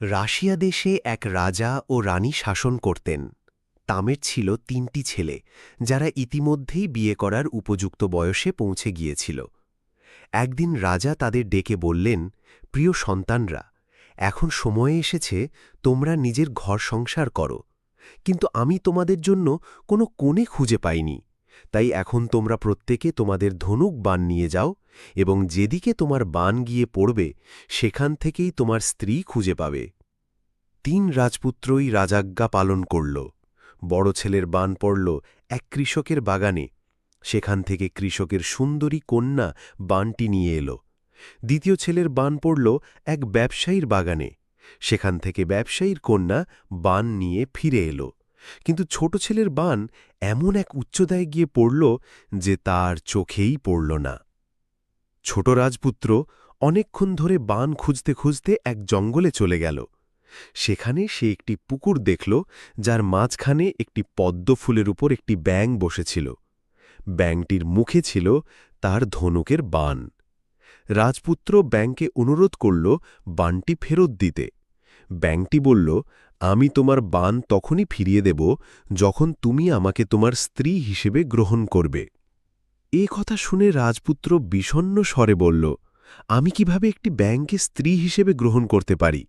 Russia দেশে এক রাজা ও রানী শাসন করতেন। তামের ছিল তিনটি ছেলে, যারা ইতিমধ্যেই বিয়ে করার উপযুক্ত বয়সে পৌঁছে গিয়েছিল। একদিন রাজা তাদের ডেকে বললেন, প্রিয় সন্তানরা, এখন সময় এসেছে, তোমরা নিজের ঘর সংসার করো। কিন্তু আমি তোমাদের জন্য কোনো কোণে খুঁজে পাইনি। তাই এখন তোমরা প্রত্যেকে তোমাদের ধনুক বান নিয়ে যাও এবং যেদিকে তোমার বান গিয়ে পড়বে, সেখান থেকেই তোমার স্ত্রী খুঁজে পাবে। তিন রাজপুত্রই রাজাজ্ঞা পালন করল। বড় ছেলের বান পড়ল এক কৃষকের বাগানে। সেখান থেকে কৃষকের সুন্দরী কন্যা বানটি নিয়ে এলো। দ্বিতীয় ছেলের বান পড়ল এক ব্যবসায়ীর বাগানে। সেখান থেকে ব্যবসায়ীর কন্যা বান নিয়ে ফিরে এলো। কিন্তু ছোট ছেলের বান এমন এক উচ্চতায় গিয়ে পড়ল যে তার চোখেই পড়ল না। ছোট রাজপুত্র অনেকক্ষণ ধরে বান খুঁজতে খুঁজতে এক জঙ্গলে চলে গেল। সেখানে সে একটি পুকুর দেখল, যার মাঝখানে একটি পদ্ম ফুলের উপর একটি ব্যাঙ বসেছিল। ব্যাঙটির মুখে ছিল তার ধনুকের বান। রাজপুত্র ব্যাংকে অনুরোধ করল বানটি ফেরত দিতে। ব্যাংকটি বলল, আমি তোমার বান তখনই ফিরিয়ে দেব যখন তুমি আমাকে তোমার স্ত্রী হিসেবে গ্রহণ করবে। এ কথা শুনে রাজপুত্র বিষণ্ন স্বরে বলল, আমি কীভাবে একটি ব্যাংকে স্ত্রী হিসেবে গ্রহণ করতে পারি?